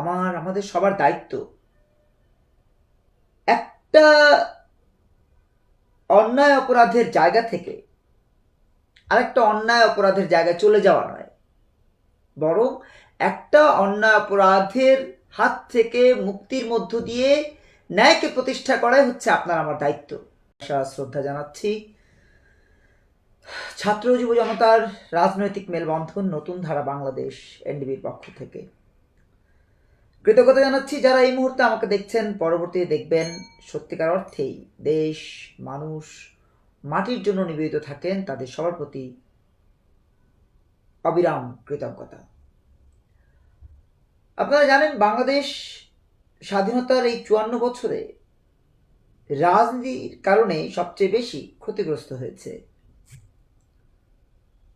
আমার, আমাদের সবার দায়িত্ব। একটা অন্যায় অপরাধের জায়গা থেকে আরেকটা অন্যায় অপরাধের জায়গায় চলে যাওয়া নয়। বরং একটা অন্যায় অপরাধের হাত থেকে মুক্তির মধ্য দিয়ে ন্যায়কে প্রতিষ্ঠা করাই হচ্ছে আপনার আমার দায়িত্ব। শ্রদ্ধা জানাচ্ছি। ছাত্র যুব জনতার রাজনৈতিক মেলবন্ধন, নতুন ধারা বাংলাদেশ, এনডিবির পক্ষ থেকে। কৃতজ্ঞতা জানাচ্ছি যারা এই মুহূর্তে আমাকে দেখছেন, পরবর্তীতে দেখবেন সত্যিকার অর্থেই দেশ, মানুষ, মাটির জন্য নিবেদিত থাকেন, তাদের সবার প্রতি অবিরাম কৃতজ্ঞতা। আপনারা জানেন, বাংলাদেশ স্বাধীনতার এই চুয়ান্ন বছরে রাজনীতির কারণে সবচেয়ে বেশি ক্ষতিগ্রস্ত হয়েছে।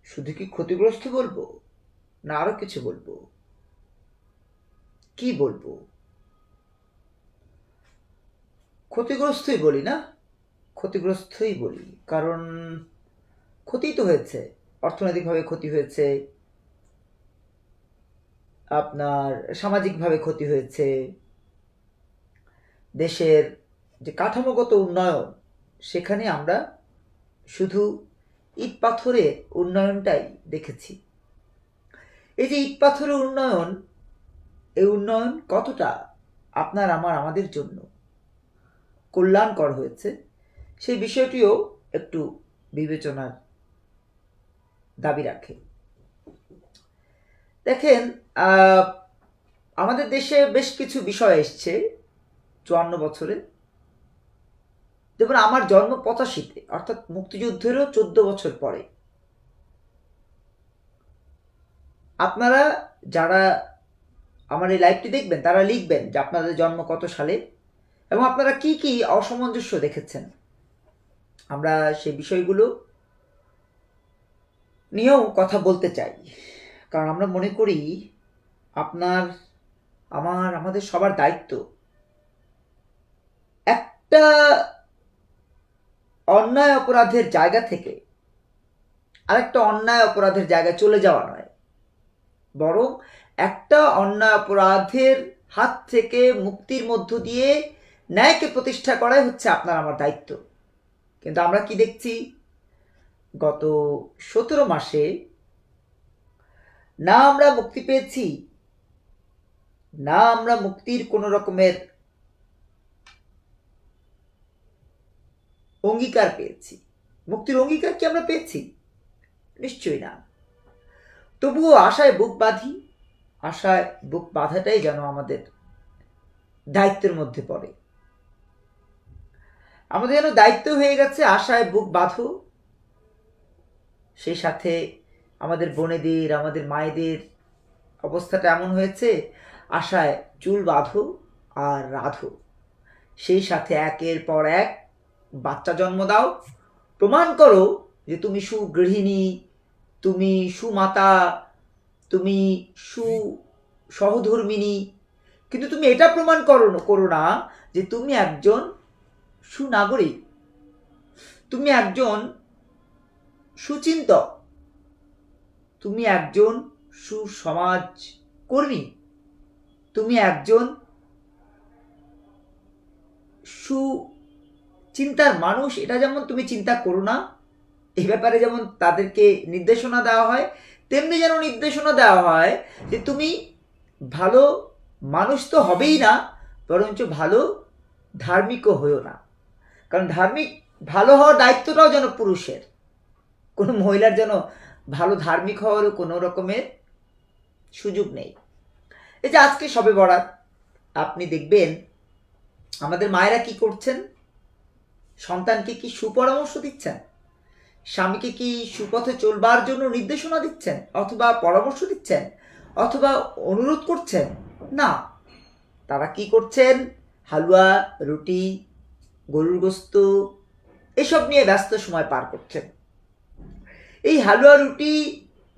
শুধু কি ক্ষতিগ্রস্ত বলব, না আরও কিছু বলব? কি বলব? ক্ষতিগ্রস্তই বলি না, ক্ষতিগ্রস্তই বলি। কারণ ক্ষতি তো হয়েছে, অর্থনৈতিকভাবে ক্ষতি হয়েছে, আপনার সামাজিকভাবে ক্ষতি হয়েছে, দেশের যে কাঠামোগত উন্নয়ন, সেখানে আমরা শুধু ইট পাথরের উন্নয়নটাই দেখেছি। এই যে ইট পাথরের উন্নয়ন এই উন্নয়ন কতটা আপনার, আমার, আমাদের জন্য কল্যাণকর হয়েছে, সেই বিষয়টিও একটু বিবেচনার দাবি রাখে। দেখেন আমাদের দেশে বেশ কিছু বিষয় এসছে চুয়ান্ন বছরে। যেমন আমার জন্ম পঁচাশিতে, অর্থাৎ মুক্তিযুদ্ধেরও চোদ্দ বছর পরে। আপনারা যারা আমার এই লাইভটি দেখবেন, তারা লিখবেন যে আপনাদের জন্ম কত সালে এবং আপনারা কি কি অসামঞ্জস্য দেখেছেন। আমরা সেই বিষয়গুলো নিয়েও কথা বলতে চাই। কারণ আমরা মনে করি আপনার, আমার, আমাদের সবার দায়িত্ব একটা অন্যায় অপরাধের জায়গা থেকে আরেকটা অন্যায় অপরাধের জায়গায় চলে যাওয়া নয়। বরং একটা অন্যায় অপরাধের হাত থেকে মুক্তির মধ্য দিয়ে ন্যায়কে প্রতিষ্ঠা করাই হচ্ছে আপনার আমার দায়িত্ব। কিন্তু আমরা কি দেখছি? গত সতেরো মাসে না আমরা মুক্তি পেয়েছি, না আমরা মুক্তির কোনো রকমের অঙ্গীকার পেয়েছি। মুক্তির অঙ্গীকার কি আমরা পেয়েছি? নিশ্চয়ই না। তবুও আশায় বুক বাঁধি আশায় বুক বাঁধাটাই যেন আমাদের দায়িত্বের মধ্যে পড়ে। আমাদের যেন দায়িত্ব হয়ে গেছে আশায় বুক বাঁধো। সেই সাথে আমাদের বোনেদের, আমাদের মায়েদের অবস্থাটা এমন হয়েছে, আশায় চুল বাঁধো আর রাধো। সেই সাথে একের পর এক বাচ্চা জন্ম দাও। প্রমাণ করো যে তুমি সুগৃহিণী, তুমি সুমাতা তুমি সু, সহধর্মিনী, কিন্তু তুমি এটা প্রমাণ করো করো না যে তুমি একজন সুনাগরিক। তুমি একজন সুচিন্তক। তুমি একজন সুসমাজ কর্মী তুমি একজন সু চিন্তার মানুষ। এটা যেমন তুমি চিন্তা করো না, এ ব্যাপারে যেমন তাদেরকে নির্দেশনা দেওয়া হয় তেমনি যেন নির্দেশনা দেওয়া হয় যে তুমি ভালো মানুষ তো হবেই না, বরঞ্চ ভালো ধার্মিকও হয়েও না। কারণ ধার্মিক ভালো হওয়ার দায়িত্বটাও যেন পুরুষের। কোনো মহিলার যেন ভালো ধার্মিক হওয়ারও কোনো রকমের সুযোগ নেই। এই যে আজকে সবে বরাত, আপনি দেখবেন আমাদের মায়েরা কি করছেন? সন্তানকে কি সুপরামর্শ দিচ্ছেন? স্বামীকে কি সুপথে চলবার জন্য নির্দেশনা দিচ্ছেন? অথবা পরামর্শ দিচ্ছেন? অথবা অনুরোধ করছেন? না। তারা কি করছেন? হালুয়া, রুটি, গরুর গোস্ত, এসব নিয়ে ব্যস্ত সময় পার করছেন। এই হালুয়া, রুটি,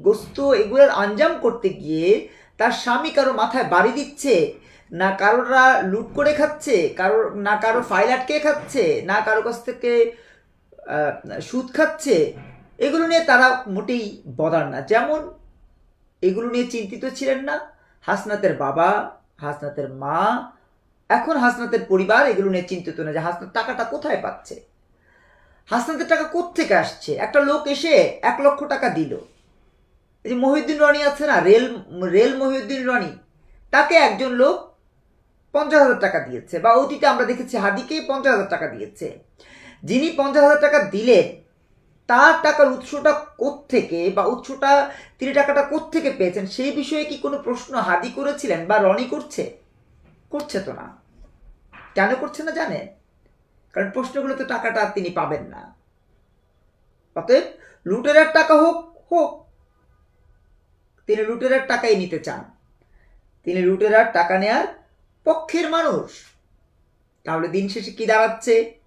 গোস্ত এগুলোর আঞ্জাম করতে গিয়ে তার স্বামী কারও মাথায় বাড়ি দিচ্ছে, না কারোরা লুট করে খাচ্ছে, কারও না কারও ফাইল আটকে খাচ্ছে, না কারও কাছ থেকে সুদ খাচ্ছে, এগুলো নিয়ে তারা মোটেই বদার না। যেমন এগুলো নিয়ে চিন্তিত ছিলেন না হাসনাতের বাবা, হাসনাতের মা, এখন হাসনাতের পরিবার এগুলো নিয়ে চিন্তিত না যে হাসনাত টাকাটা কোথায় পাচ্ছে? হাসনাতের টাকা কোত্থেকে আসছে? একটা লোক এসে এক লক্ষ টাকা দিল। এই যে মহিউদ্দিন রনি আছে না, রেল রেল মহিউদ্দিন রনি, তাকে একজন লোক পঞ্চাশ হাজার টাকা দিয়েছে। বা অতীতে আমরা দেখেছি হাদিকে পঞ্চাশ হাজার টাকা দিয়েছে। যিনি পঞ্চাশ হাজার টাকা দিলেন তার টাকার উৎসটা কোত্থেকে বা উৎসটা, তিনি টাকাটা কোত্থেকে পেয়েছেন, সেই বিষয়ে কি কোনো প্রশ্ন হাদি করেছিলেন বা রনি করছে? করছে তো না। কেন করছে না জানেন কারণ প্রশ্নগুলো তো টাকাটা তিনি পাবেন না। অতএব লুটেরার টাকা হোক হোক। তিনি লুটেরার টাকাই নিতে চান। তিনি লুটেরার টাকা নেয়ার পক্ষের মানুষ। তাহলে দিন শেষে কি দাঁড়াচ্ছে?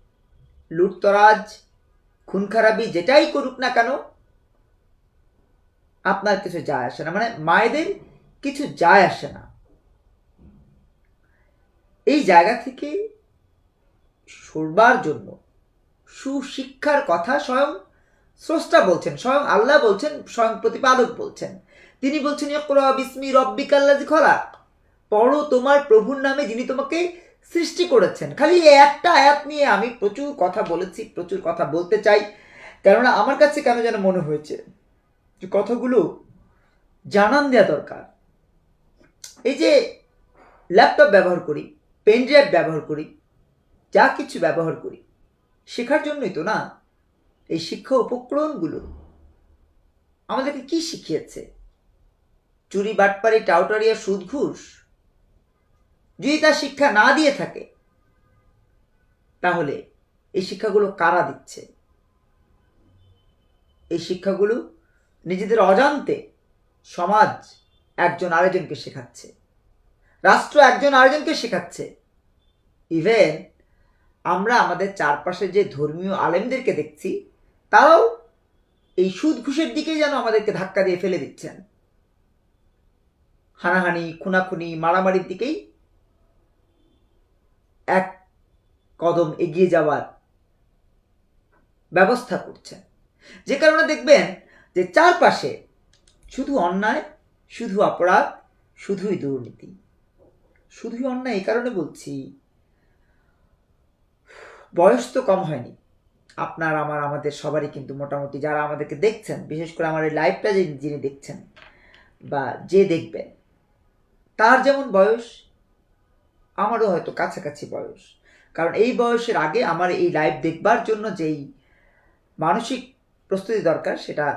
লুটতরাজ খুন খারাপি যেটাই করুক না কেন, আপনার কিছু যায় আসে না। মানে মায়েদের কিছু যায় আসে না। এই জায়গা থেকে সরবার জন্য সুশিক্ষার কথা স্বয়ং স্রষ্টা বলছেন, স্বয়ং আল্লাহ বলছেন, স্বয়ং প্রতিপাদক বলছেন। তিনি বলছেন বিসমি রব্বিকাল্লাজি খলাক। পড়ো তোমার প্রভুর নামে যিনি তোমাকে সৃষ্টি করেছেন। খালি একটা আয়াত নিয়ে আমি প্রচুর কথা বলেছি, প্রচুর কথা বলতে চাই। কেননা আমার কাছে কেন যেন মনে হয়েছে যে কথাগুলো জানান দেওয়া দরকার। এই যে ল্যাপটপ ব্যবহার করি পেন ড্রাইভ ব্যবহার করি, যা কিছু ব্যবহার করি, শেখার জন্যই তো না, এই শিক্ষা উপকরণগুলো আমাদেরকে কি শিখিয়েছে? চুরি, বাটপারি টাউটারিয়া সুদ, ঘুষ? যদি তার শিক্ষা না দিয়ে থাকে, তাহলে এই শিক্ষাগুলো কারা দিচ্ছে? এই শিক্ষাগুলো নিজেদের অজান্তে সমাজ একজন আরেকজনকে শেখাচ্ছে, রাষ্ট্র একজন আরেকজনকে শেখাচ্ছে। ইভেন আমরা আমাদের চারপাশে যে ধর্মীয় আলেমদেরকে দেখছি, তারাও এই সুদ ঘুষের দিকেই যেন আমাদেরকে ধাক্কা দিয়ে ফেলে দিচ্ছেন। হানাহানি, খুনাখুনি, মারামারির দিকেই এক কদম এগিয়ে যাওয়ার ব্যবস্থা করছেন। যে কারণে দেখবেন যে চারপাশে শুধু অন্যায়, শুধু অপরাধ, শুধুই দুর্নীতি। শুধুই অন্যায়, এই কারণে বলছি, বয়স তো কম হয়নি। আপনার, আমার, আমাদের সবারই কিন্তু মোটামুটি যারা আমাদেরকে দেখছেন, বিশেষ করে আমার এই লাইভটা যিনি দেখছেন বা যে দেখবেন, তার যেমন বয়স আমারও হয়তো কাছাকাছি বয়স। কারণ এই বয়সের আগে আমার এই লাইভ দেখবার জন্য যেই মানসিক প্রস্তুতি দরকার, সেটা